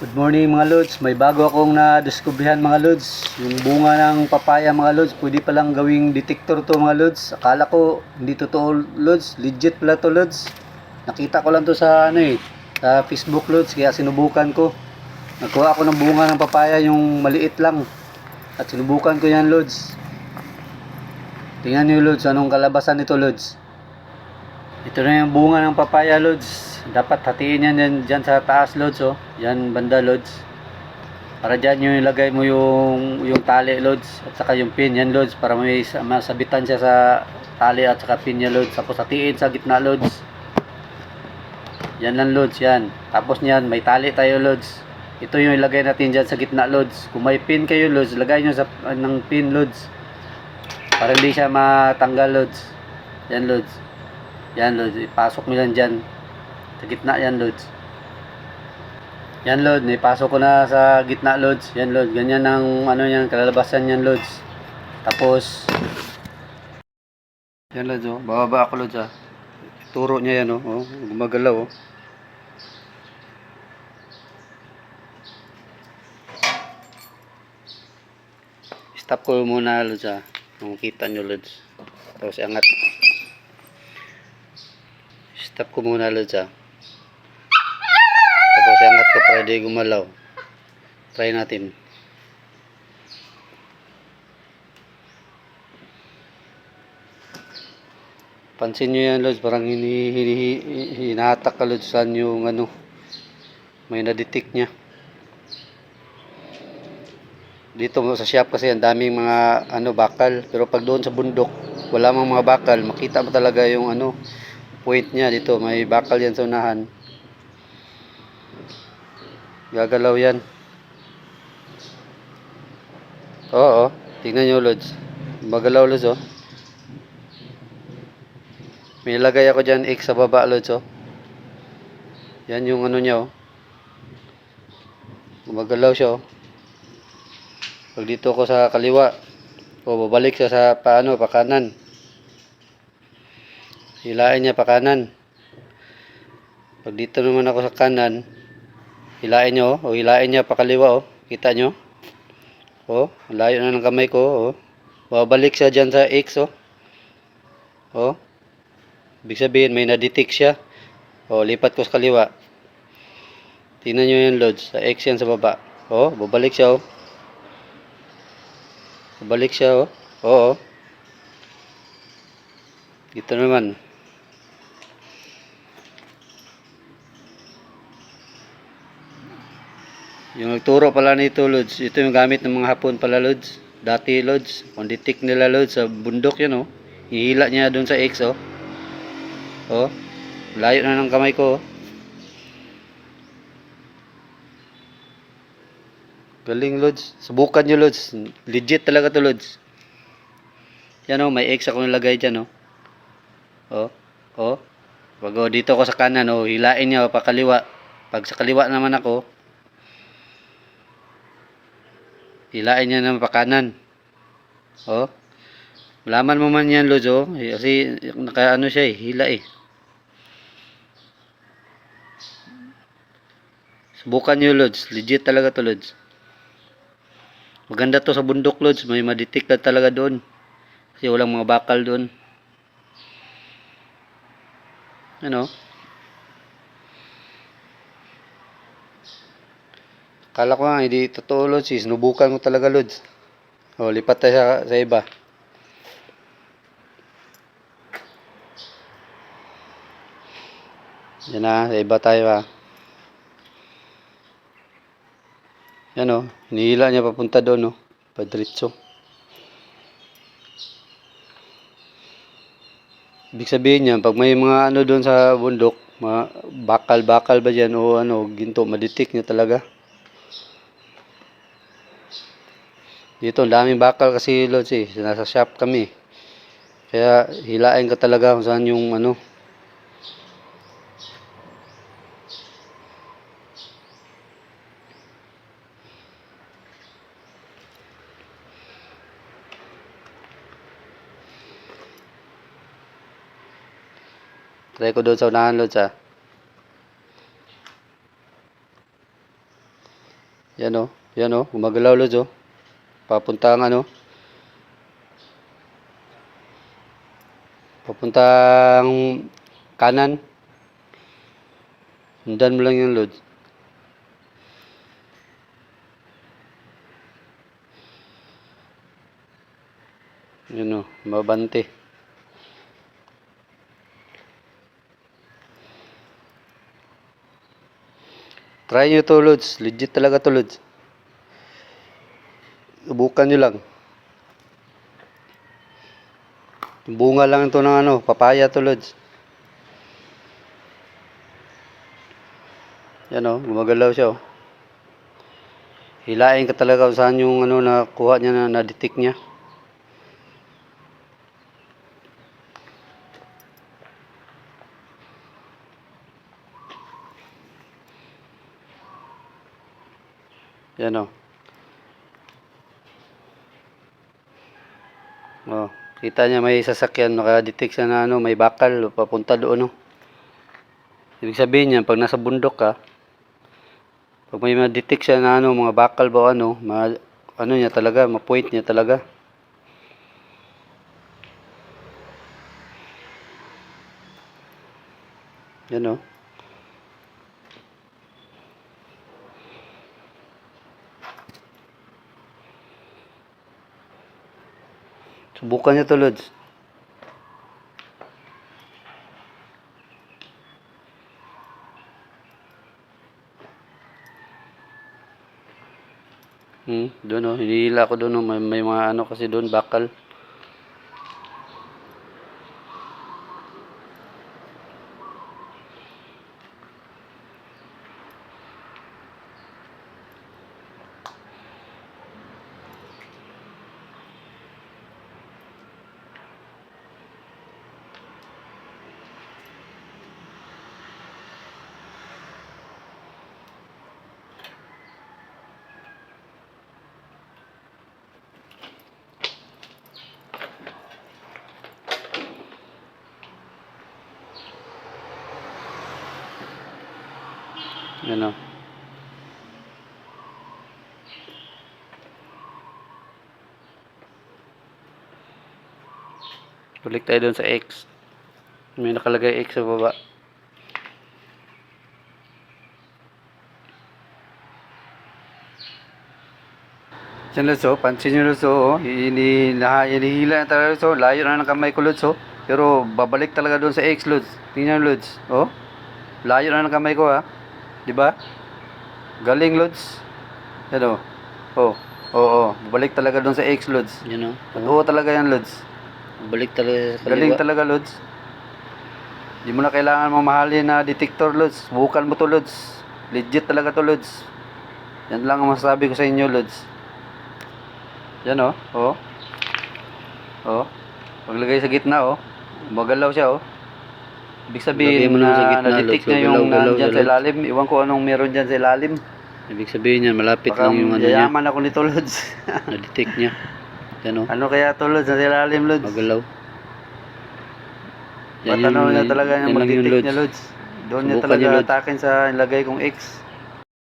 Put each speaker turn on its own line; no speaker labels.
Good morning mga Lods. May bago akong nadiskubrihan mga Lods. Yung bunga ng papaya mga Lods, pwede palang gawing detector to mga Lods. Akala ko hindi totoo Lods. Legit pala to Lods. Nakita ko lang to sa ano eh, sa Facebook Lods. Kaya sinubukan ko. Nagkuha ako ng bunga ng papaya yung maliit lang. At sinubukan ko yan Lods. Tingnan nyo Lods, anong kalabasan nito Lods. Ito na yung bunga ng papaya Lods. Dapat hatiin yan dyan, dyan sa taas Lods oh. Yan banda Lods. Para dyan yung ilagay mo yung, yung tali Lods. At saka yung pin yan Lods. Para may sa- masabitan siya sa tali at saka pin niya Lods. Tapos hatiin sa gitna Lods. Yan lang Lods yan. Tapos niyan may tali tayo Lods. Ito yung ilagay natin dyan sa gitna Lods. Kung may pin kayo Lods, lagay nyo sa ng pin Lods. Para hindi siya matanggal Lods. Yan Lods. Yan Lods. Ipasok mo yan dyan. Sa gitna yan Lods. Yan Lods. Ipasok ko na sa gitna Lods. Yan Lods. Ganyan ang ano yan. Kalalabasan yan Lods. Tapos. Yan Lods oh. Bababa ako Lods ah. Turo niya yan oh. oh. Gumagalaw oh. Stop ko muna Lods ah. Kung kita nyo Lods. Tapos angat. Stop ko muna Lods ah. Ko di gumalaw. Try natin. Pansin nyo yan Lods. Parang hini, hini, ka Lods saan yung ano. May na-detect niya. Dito sa shop kasi ang daming mga ano bakal. Pero pag doon sa bundok, wala mang mga bakal. Makita mo talaga yung ano point niya dito. May bakal yan sa unahan. Gagalaw yan. Oo, oh. tingnan nyo Lods. Magalaw Lods oh. May lagay ako dyan X sa baba Lods oh. Yan yung ano niya oh. Gumagalaw siya oh. Pag dito ko sa kaliwa, o babalik siya sa paano, pa kanan. Hilain niya pa kanan. Pag dito naman ako sa kanan, hilain niyo, o hilain niya pa kaliwa, oh. Kita nyo? Oh, layo na ng kamay ko, oh. Babalik siya dyan sa X, oh. Oh. Ibig sabihin, may na-detect siya. Oh, lipat ko sa kaliwa. Tingnan nyo yung loads. Sa X yan sa baba. Oh, babalik siya, oh. Balik siya, oh. Oo. Dito naman. Yung nagturo pala nito, Lods. Ito yung gamit ng mga hapon pala, Lods. Dati, Lods. Detect nila, Lods, sa bundok yan, oh. Ihila niya doon sa X, oh. Oh. Layo na ng kamay ko, oh. Galing, Lods. Subukan nyo, Lods. Legit talaga to, Lods. Yan, oh. May X ako nilagay dyan, oh. Oh. Oh. Pag oh, dito ko sa kanan, oh. Hilain niya, oh, pa kaliwa. Pag sa kaliwa naman ako, hilain niya naman pa kanan. Oh. Malaman mo man yan, Lods, oh. Eh, Kasi, naka ano siya, eh. Hila, eh. Subukan nyo, Lods. Legit talaga to, Lods. Maganda to sa bundok, Lods. May maditik ka talaga doon. Kasi walang mga bakal doon. Ano? Kala ko nga, hindi totoo, Lods. Sinubukan ko talaga, Lods. O, lipat tayo sa, sa iba. Yan na, sa iba tayo ha. Yan o, hinihila niya papunta doon o. Padritso. Ibig sabihin niya, pag may mga ano doon sa bundok, mga bakal-bakal ba dyan o ano, ginto, maditik niya talaga. Dito, daming bakal kasi Lods eh. Nasa shop kami. Kaya hilain ka talaga kung saan yung ano. Try ko doon sa unahan Lods ah. Yan o. Yan o. Gumagalaw Lods o. Papuntang ano. Papuntang kanan. Sundan mo lang yung Lods. Yun o. Mabante. Try nyo to, Lods. Legit talaga to, Lods. Subukan nyo lang. Bunga lang ito ng ano, papaya to, Lods. Yan o, gumagalaw siya o. Hilain ka talaga saan yung ano na kuha niya na na-detect niya. Yan o. Oh, kita niya may sasakyan, naka-detect siya na ano, may bakal papunta doon, no. Ibig sabihin niya, pag nasa bundok ka, pag may ma-detect siya na ano, mga bakal ba ano, ma, ano niya talaga, ma-point niya talaga. Yan o. Subukan niyo to, Lods. Hmm, doon oh, hinihila ko doon oh, may, may mga ano kasi doon bakal. Yan oh. Balik tayo doon sa X. May nakalagay X sa baba. Yan Lutso, pansin nyo Lutso, oh. Ini, laha, hinihila na talaga Lutso, layo na ng kamay ko Lutso. Pero babalik talaga doon sa X Lutz. Tingnan Lutz, oh. Layo na ng kamay ko ha. Di ba? Galing Lutz. Yan oh. Oh, oh, oh. Babalik talaga doon sa X Lutz.
Yan o.
Totoo talaga yan Lutz.
Balik talaga sa
Galing talaga Lutz. Di mo na kailangan mamahalin na detector Lutz. Bukan mo to Lutz. Legit talaga to Lutz. Yan lang ang masasabi ko sa inyo Lutz. Yan oh. Oh. Oh. Paglagay sa gitna oh. Magalaw siya oh. Ibig sabihin
mo
na
gitna,
na-detect niya yung nandyan sa ilalim. Iwan ko anong meron dyan sa ilalim.
Ibig sabihin yan, malapit
Baka
lang yung ano niya.
yayaman ako nito Lutz.
Na-detect niya. Yan o.
ano kaya to Lutz? Sa ilalim Lutz?
Magalaw.
Patanaw niya talaga
yan
yung
lang yung
mag-detect niya Lutz. Doon niya talaga
niya, Lods.
atakin sa ilagay kong X.